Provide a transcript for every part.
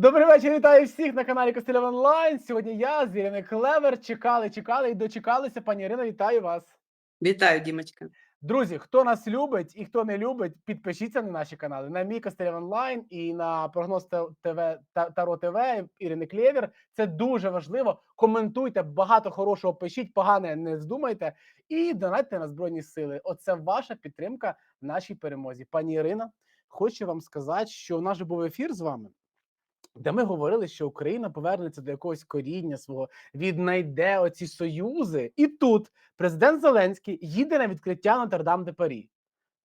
Добрий вечір, вітаю всіх на каналі Костельов Онлайн. Сьогодні я з Іриною Клевер. Чекали, чекали і дочекалися. Пані Ірино, вітаю вас. Вітаю, Дімочка. Друзі, хто нас любить і хто не любить, підпишіться на наші канали на мій Костельов Онлайн і на прогноз ТВ та- Таро ТВ Ірини Клєвер. Це дуже важливо. Коментуйте, багато хорошого пишіть, погане не здумайте. І донатьте на Збройні Сили. Оце ваша підтримка в нашій перемозі. Пані Ірина, хочу вам сказати, що у нас же був ефір з вами. Де ми говорили, що Україна повернеться до якогось коріння свого, віднайде оці союзи, і тут президент Зеленський їде на відкриття Нотр-Дам де Парі.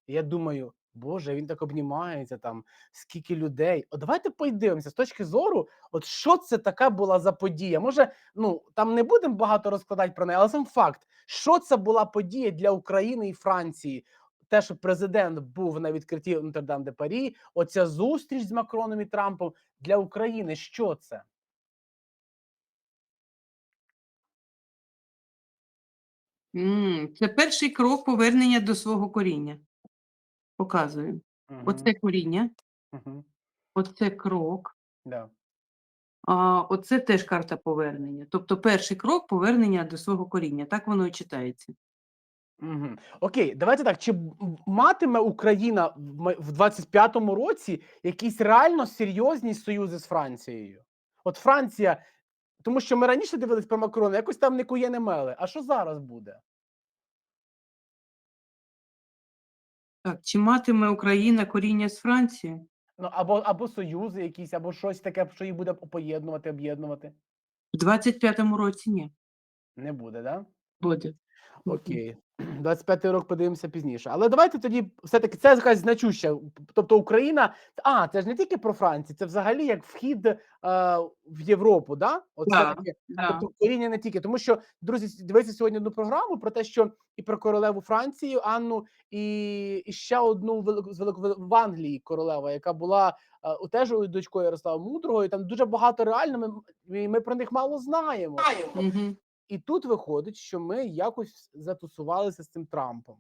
Я думаю, Боже, він так обнімається там, скільки людей. От давайте подивимося з точки зору, от що це така була за подія. Може, ну там не будемо багато розкладати про неї, але сам факт, що це була подія для України і Франції. Те, що президент був на відкритті Нотр-Дам де Парі, оця зустріч з Макроном і Трампом для України. Що це? Це перший крок повернення до свого коріння. Показую. Оце коріння, Мгм. оце крок, Да. а оце теж карта повернення. Тобто перший крок повернення до свого коріння. Так воно і читається. Мгм. Окей, давайте так. Чи матиме Україна в май- в 25-му році якісь реально серйозні союзи з Францією? От Франція, тому що ми раніше дивились про Макрона, якось там не кує не мели. А що зараз буде? Так, чи матиме Україна коріння з Франції? Ну або або союзи якісь, або щось таке, що їх буде поєднувати, об'єднувати. В 25-му році ні. Не буде, да? Буде. Окей. 25-й рок подивимося пізніше. Але давайте тоді все-таки це якась значуща. Тобто Україна. А, це ж не тільки про Францію, це взагалі як вхід е, в Європу, да? От Да, все-таки, Да. тобто коріння не тільки. Тому що, друзі, дивіться сьогодні одну програму про те, що і про королеву Францію Анну, і, і ще одну велику з велику в Англії королева, яка була е, у теж дочкою Ярослава Мудрого, і там дуже багато реально. Ми, ми- ми про них мало знаємо. Мгм. І тут виходить, що ми якось затусувалися з цим Трампом.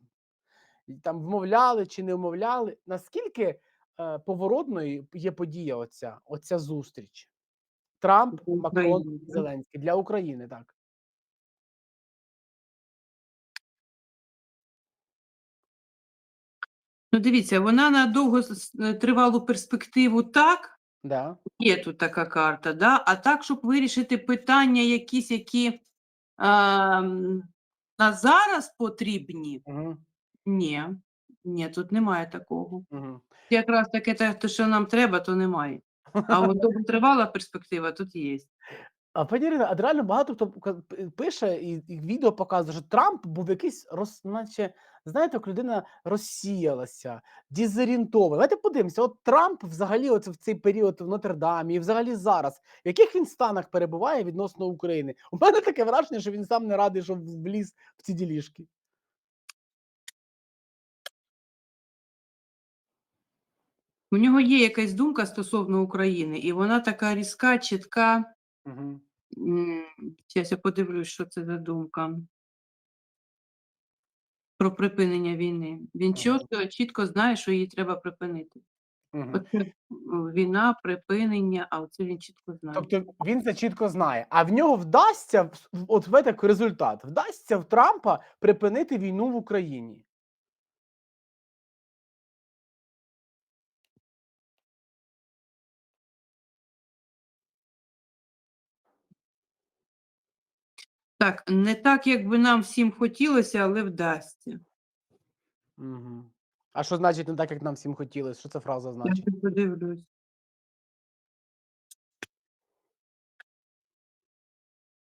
Там вмовляли чи не вмовляли. Наскільки е, поворотною є подія оця, оця зустріч? Трамп, Макрон. Зеленський для України, так. Ну, дивіться, вона на довготривалу перспективу так, Да. Є тут така карта, да? а так, щоб вирішити питання якісь, які на зараз потрібні, Угу, ні, ні, тут немає такого. угу. Якраз таке, те, що нам треба, то немає. А от довготривала перспектива тут є. А пані Ірина, а реально багато хто пише і, і відео показує, що Трамп був якийсь роз, наче, знаєте, як людина розсіялася, дезорієнтована. Давайте подивимося. От Трамп взагалі оце в цей період в Нотр-Дамі, і взагалі зараз, в яких він станах перебуває відносно України? У мене таке враження, що він сам не радий, що вліз в ці ділішки. У нього є якась думка стосовно України, і вона така різка, чітка. Угу. Зараз я подивлюсь, що це за думка. Про припинення війни. Він Ага. чітко, чітко знає, що її треба припинити. Угу. Оце війна, припинення, а оце він чітко знає. Тобто він це чітко знає. А в нього вдасться, в- от в так результат, вдасться в Трампа припинити війну в Україні. Так, не так, як би нам всім хотілося, але вдасться. Угу. А що значить не так, як нам всім хотілося? Що ця фраза Я значить? ще подивлюсь.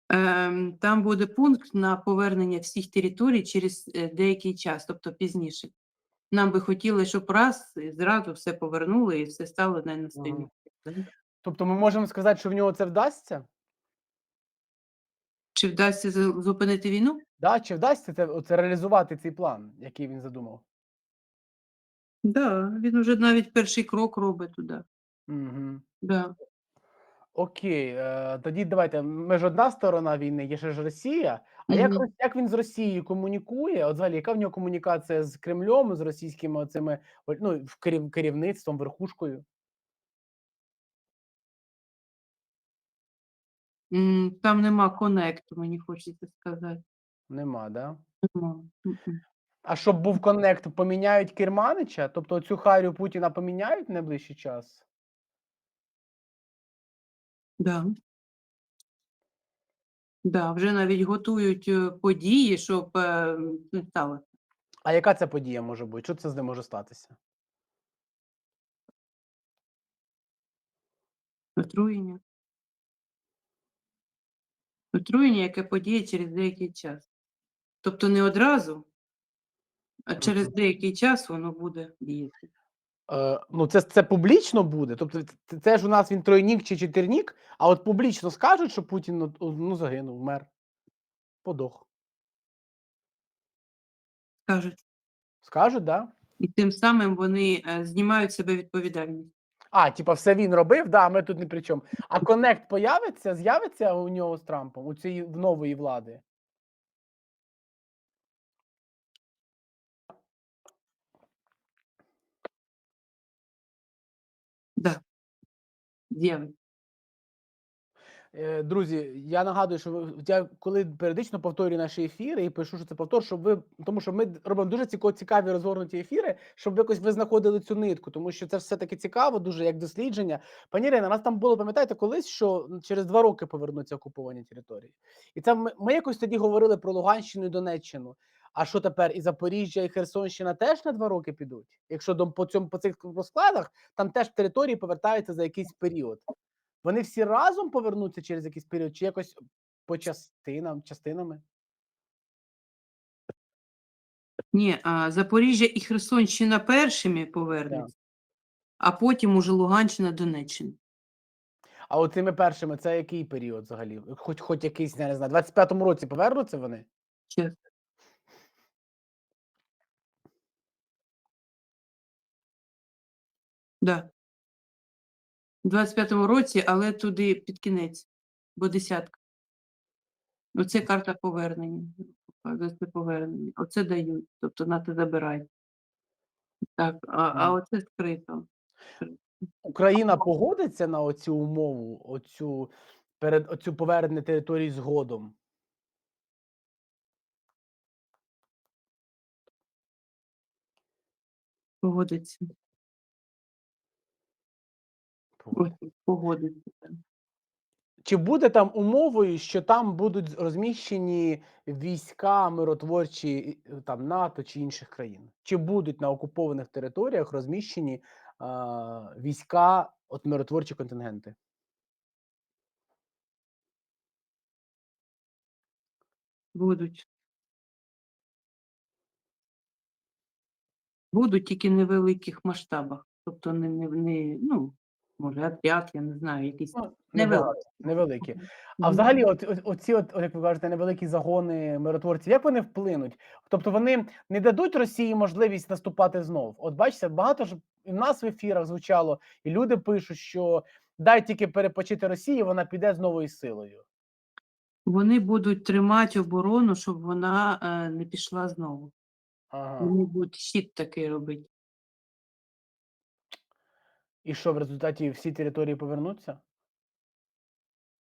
Ем, там буде пункт на повернення всіх територій через е, деякий час, тобто пізніше. Нам би хотілося, щоб раз і зразу все повернули і все стало на настійне. Мгм. Тобто ми можемо сказати, що в нього це вдасться? Чи вдасться зупинити війну? Да? Чи вдасться це, оце реалізувати цей план, який він задумав? Так, да, він вже навіть перший крок робить туди. Угу. Да. Окей, е, тоді давайте. Ми ж одна сторона війни, є ще ж Росія. А як, Мгм. Рос- як він з Росією комунікує? От взагалі, яка в нього комунікація з Кремлем, з російськими оцими о- ну, в керів, керівництвом, верхушкою? М, там нема коннекту, мені хочеться сказати. Нема, да? Нема. А щоб був коннект, поміняють Керманича? Тобто цю харю Путіна поміняють в найближчий час? Да. Да, вже навіть готують, е, події, щоб, е, не сталося. А яка це подія може бути? Що це з ним може статися? Отруєння. Отруєння, яке подіє через деякий час. Тобто не одразу, а через деякий час воно буде діяти. Е, ну, це, це публічно буде. Тобто, це, це ж у нас він тройнік чи чотирнік, а от публічно скажуть, що Путін ну, ну, загинув, вмер, подох. Кажуть. Скажуть, да? І тим самим вони е, знімають себе відповідальність. А, типа, все він робив, да, ми тут не при чому. А коннект появиться, з'явиться у нього з Трампом, у цієї в нової влади. Да. З'явиться. Е, Друзі, я нагадую, що я коли періодично повторюю наші ефіри і пишу, що це повтор, щоб ви тому, що ми робимо дуже цікаві розгорнуті ефіри, щоб якось ви знаходили цю нитку, тому що це все таки цікаво, дуже як дослідження. Пані Ірина, нас там було, пам'ятаєте, колись, що через два роки повернуться окуповані території, і це ми, ми якось тоді говорили про Луганщину і Донеччину. А що тепер і Запоріжжя, і Херсонщина теж на два роки підуть? Якщо по цьому по цих розкладах там теж території повертаються за якийсь період. Вони всі разом повернуться через якийсь період, чи якось по частинам, частинами? Ні, а Запоріжжя і Херсонщина першими повернуться, а потім уже Луганщина, Донеччина. А от цими першими це який період взагалі? Хоч хоч якийсь, я не знаю, в 25-му році повернуться вони? Щас. Да. У 25-му році, але туди під кінець, бо десятка. Оце карта повернення. Це повернення. Оце дають, тобто на те забирай. Так, а, а оце скрито. Україна погодиться на оцю умову, оцю перед оцю повернення територій згодом? Погодиться. Так. Чи буде там умовою, що там будуть розміщені війська миротворчі е, там НАТО чи інших країн? Чи будуть на окупованих територіях розміщені а, війська, от миротворчі контингенти? Будуть. Будуть тільки в невеликих масштабах. Тобто не, не, не ну, може, отряд, я не знаю, якийсь Ну, небагато, невеликі. А взагалі, от, от оці, от, от, як ви кажете, невеликі загони миротворців, як вони вплинуть? Тобто вони не дадуть Росії можливість наступати знов. От бачите, багато ж і в нас в ефірах звучало, і люди пишуть, що дай тільки перепочити Росії, вона піде з новою силою. Вони будуть тримати оборону, щоб вона е, не пішла знову. Ага. Вони будуть щит такий робити. І що в результаті всі території повернуться?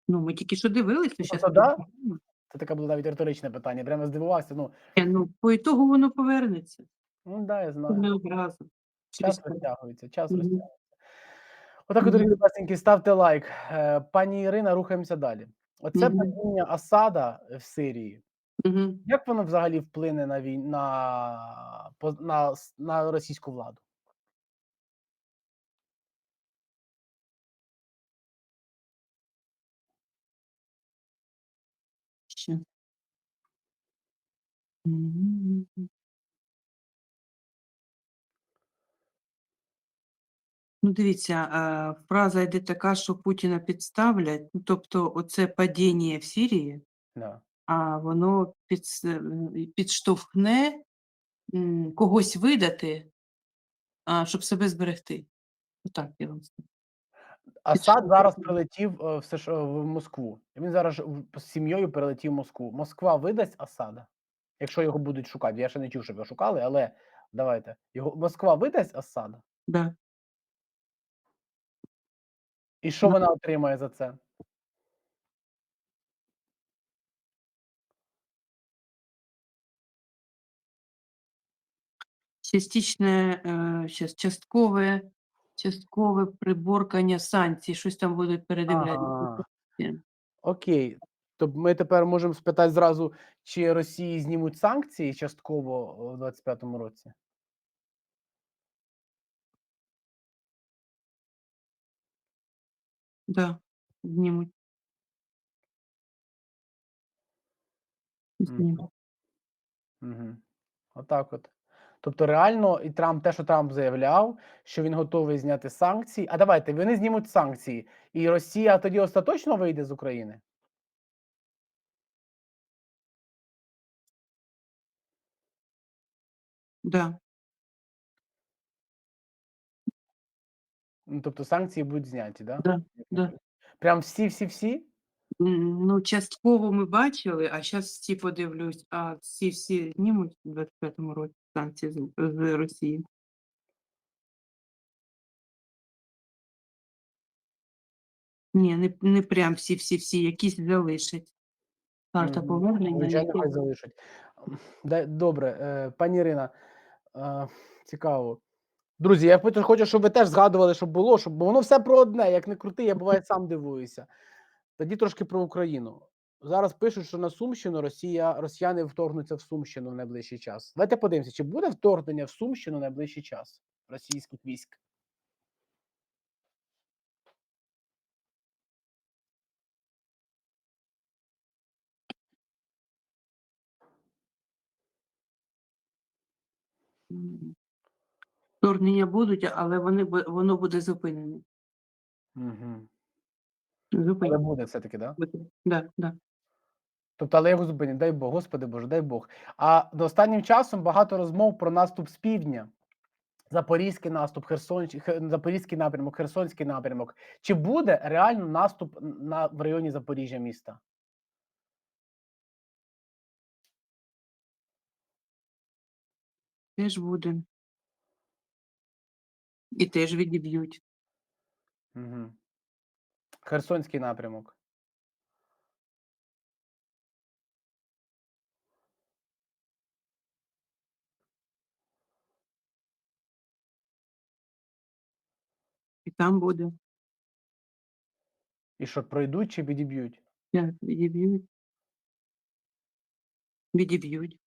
Ну, ми тільки що дивилися, Ну, щас то да. Це таке було навіть риторичне питання. Прямо здивувався. Ну, Ні, Ну, по ітогу воно повернеться. ну да, я знаю. Не одразу. Через Час розтягується, час Мгм. розтягується. Отак, дорогі власненькі, ставте лайк. Е, Пані Ірина, рухаємося далі. Оце Мгм. падіння Асада в Сирії. Мгм. Як воно взагалі вплине на війн на, на, на російську владу? Ще. Мгм. Ну, дивіться, е, фраза йде така, що Путіна підставлять. Ну, тобто, оце падіння в Сирії, Да. а воно підс- м, підштовхне м, когось видати, а, щоб себе зберегти. Отак я вам скажу. Асад зараз прилетів е, в США в Москву. Він зараз ж в- з сім'єю перелетів в Москву. Москва видасть Асада, якщо його будуть шукати. Я ще не чув, щоб його шукали, але давайте. Його Москва видасть Асада? Да. І що вона отримає за це? Частичне, сейчас, часткове, часткове приборкання санкцій. Щось там будуть передивляти. Окей. Тобто ми тепер можемо спитати зразу, чи Росії знімуть санкції частково у 25-му році? Да, знімуть. Знімуть. Мгм. Отак от. Тобто реально і Трамп те, що Трамп заявляв, що він готовий зняти санкції. А давайте, вони знімуть санкції, і Росія тоді остаточно вийде з України? Да. Ну, тобто санкції будуть зняті, да? Да, да. Прям всі-всі-всі? М, Ну, частково ми бачили, а зараз всі подивлюсь, а всі всі знімуть у 25-му році санкції з, з Росії. Ні, не, не прям всі-всі-всі, якісь залишать. Карта повернення. Звичайно, які- хай залишать. Добре, е, пані Ірина, е, цікаво. Друзі, я хочу- щоб ви теж згадували, щоб було, щоб бо воно все про одне, як не крути, я буває сам дивуюся. Тоді трошки про Україну. Зараз пишуть, що на Сумщину Росія, росіяни вторгнуться в Сумщину в найближчий час. Давайте подивимося, чи буде вторгнення в Сумщину в найближчий час російських військ. Вторгнення будуть, але вони, воно буде зупинене. Угу. Але буде все-таки, так? Да? Да, да. Тобто, але його зупинять, дай Бог, Господи Боже, дай Бог. А до останнім часом багато розмов про наступ з півдня. Запорізький наступ, Херсон, Хе- Запорізький напрямок, Херсонський напрямок. Чи буде реально наступ на в районі Запоріжжя міста? Теж буде. І теж відіб'ють. Угу. Херсонський напрямок. І там буде. І що пройдуть чи відіб'ють? Як відіб'ють? Відіб'ють.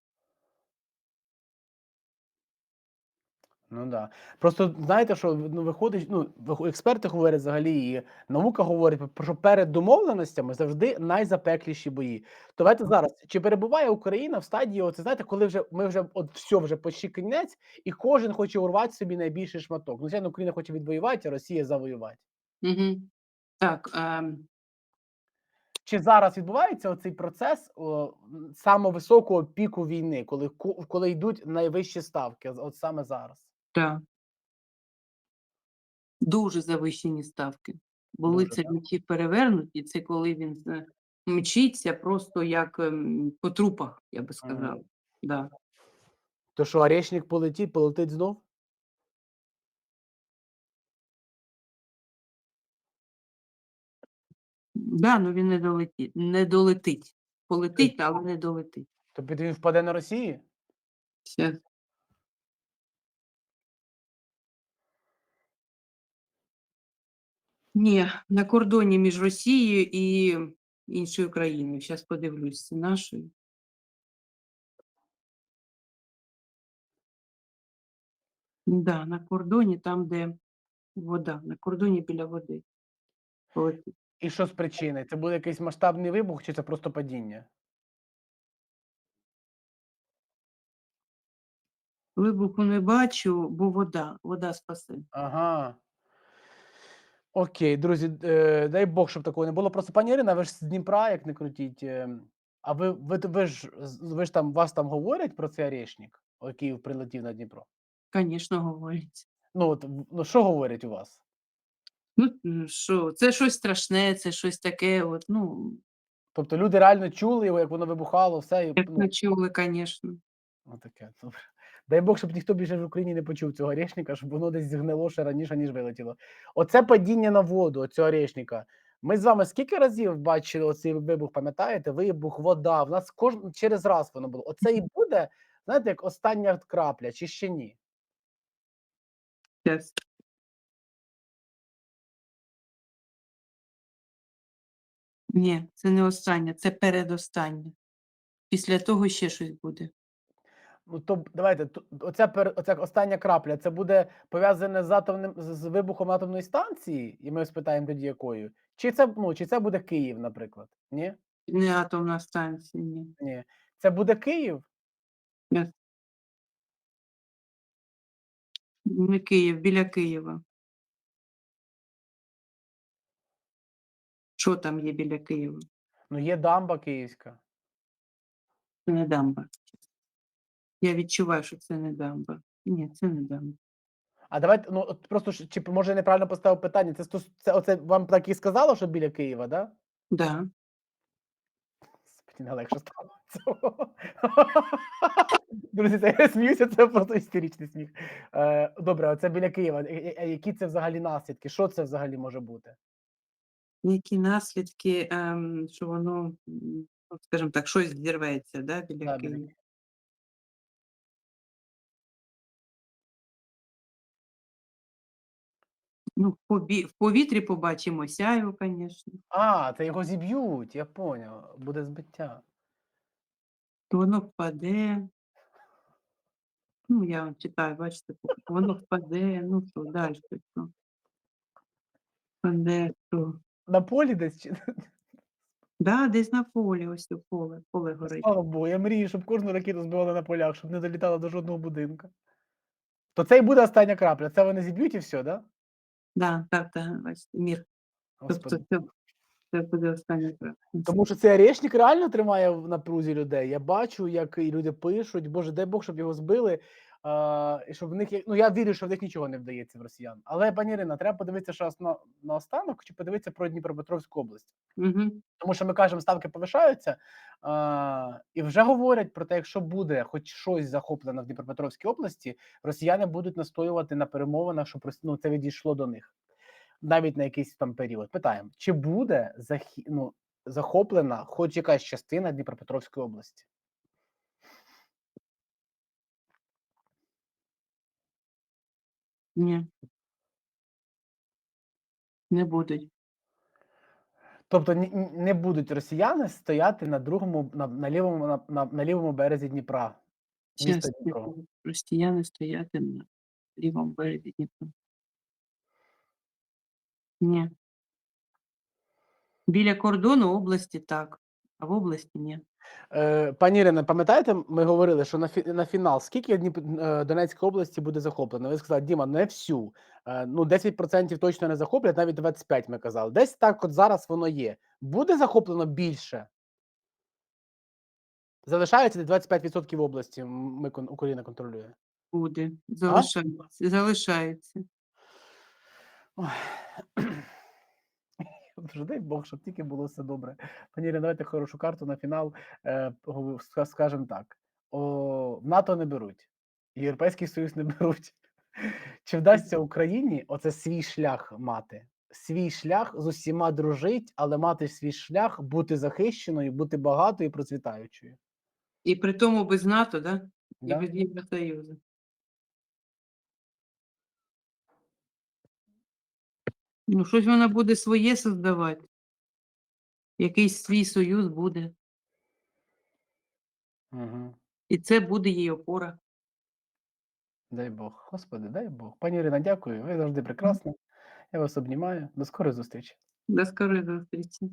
Ну да. Просто знаєте, що ну, виходить, ну експерти говорять взагалі, і наука говорить що перед домовленостями завжди найзапекліші бої. То давайте зараз, чи перебуває Україна в стадії, оце знаєте, коли вже ми вже от все вже почти кінець, і кожен хоче урвати собі найбільший шматок. Ну, звичайно, Україна хоче відвоювати, а Росія завоювати. Угу. Так, ем, Чи зараз відбувається оцей процес о, самого високого піку війни, коли коли йдуть найвищі ставки, от саме зараз? Так. Дуже завищені ставки. Були Дуже, це так? перевернуті, це коли він е, мчиться просто як ем, по трупах, я би сказала. Да. То що Орешник полетить, полетить знов? Да, ну він не долетить. Не долетить. Полетить, але не долетить. Тобто він впаде на Росії? Щас. Ні, на кордоні між Росією і іншою країною. Зараз подивлюсь, це нашою. Да, на кордоні, там, де вода, на кордоні біля води. Полетить. І що з причини? Це буде якийсь масштабний вибух, чи це просто падіння? Вибуху не бачу, бо вода, вода спасе. Ага. Окей, друзі, е, дай Бог, щоб такого не було. Просто пані Ірина, ви ж з Дніпра, як не крутіть. е, А ви, ви, ви ж ви ж там вас там говорять про цей орешник, який прилетів на Дніпро? Звісно, говорять. Ну от ну що говорять у вас? Ну, м, що, це щось страшне, це щось таке, от, ну, Тобто люди реально чули його, як воно вибухало, все і як ну, не чули, звісно. ну, таке. Добре. Дай Бог, щоб ніхто більше в Україні не почув цього орешника, щоб воно десь згнило ще раніше, ніж вилетіло. Оце падіння на воду, цього орешника. Ми з вами скільки разів бачили оцей вибух, пам'ятаєте? Вибух, вода. В нас кожен через раз воно було. Оце і буде, знаєте, як остання крапля, чи ще ні? Щас. Ні, це не останнє, це передостаннє. Після того ще щось буде. Ну, то давайте, оця, пер- оця остання крапля, це буде пов'язане з атомним з, з вибухом атомної станції, і ми спитаємо тоді якою. Чи це, ну, чи це буде Київ, наприклад? Ні? Не атомна станція, ні. Ні. Це буде Київ? Ні. Не Київ, біля Києва. Що там є біля Києва? Ну, є дамба київська. Не дамба. Я відчуваю, що це не дамба. Ні, це не дамба. А давайте, ну от просто ж- чи може я неправильно поставив питання? Це стос- це оце вам так і сказало, що біля Києва, да? Да. Господи, не легше стало. Друзі, це я сміюся, це просто істеричний сміх. Е, добре, оце біля Києва. Е, е, е, Які це взагалі наслідки? Що це взагалі може бути? Які наслідки, ем, що воно, м, ну, скажімо так, щось зірветься, да, біля Да, біля Києва. Ну, в, пові... в повітрі побачимо сяйво, звісно. А, це його зіб'ють, я поняв. Буде збиття. Воно впаде. Ну, я вам читаю, бачите, поки воно впаде, ну що далі. Що? Впаде, що? На полі десь чи Да, десь на полі, ось у поле, поле горить. слава Богу, я мрію, щоб кожну ракету збивали на полях, щоб не долітала до жодного будинку. То це і буде остання крапля. Це вони зіб'ють і все, да? Да, карта бачите, мір. Тобто Господи. це, це буде останній крок. Тому що цей орешник реально тримає в напрузі людей. Я бачу, як і люди пишуть, Боже, дай Бог, щоб його збили. І щоб в них ну я вірю, що в них нічого не вдається в росіян. Але пані Ірина, треба подивитися ще на, на останок, чи подивитися про Дніпропетровську область. Угу. Тому що ми кажемо, ставки повишаються, а, і вже говорять про те, якщо буде хоч щось захоплено в Дніпропетровській області, росіяни будуть настоювати на перемовинах, щоб ну, це відійшло до них навіть на якийсь там період. Питаємо, чи буде захі... ну, захоплена хоч якась частина Дніпропетровської області? Ні. Не будуть. Тобто ні- ні- не будуть росіяни стояти на другому, на, на лівому на, на, на лівому березі Дніпра. Місто Зараз Дніпро. росіяни стояти на лівому березі Дніпра. Ні. Біля кордону області так, а в області ні. Е, пані Ірина, пам'ятаєте, ми говорили, що на, фі... на фінал скільки Дніп... е, Донецької області буде захоплено? Ви сказали, Діма, не всю. Е, ну, 10% точно не захоплять, навіть 25% ми казали. Десь так от зараз воно є. Буде захоплено більше? Залишається 25% області. Ми Україна контролює. Буде. Залишається. Залишається. Ой. Дуже дай Бог, щоб тільки було все добре. Пані Ірино, давайте хорошу карту на фінал. Е, скажемо так: О, НАТО не беруть, Європейський Союз не беруть. Чи вдасться Україні оце свій шлях мати? Свій шлях з усіма дружить, але мати свій шлях, бути захищеною, бути багатою і процвітаючою. І при тому без НАТО, да? І без Євросоюзу. Ну, щось вона буде своє создавати. Якийсь свій союз буде. Угу. І це буде її опора. Дай Бог, Господи, дай Бог. Пані Ірина, дякую. Ви завжди прекрасна. Я вас обнімаю. До скорої зустрічі. До скорої зустрічі.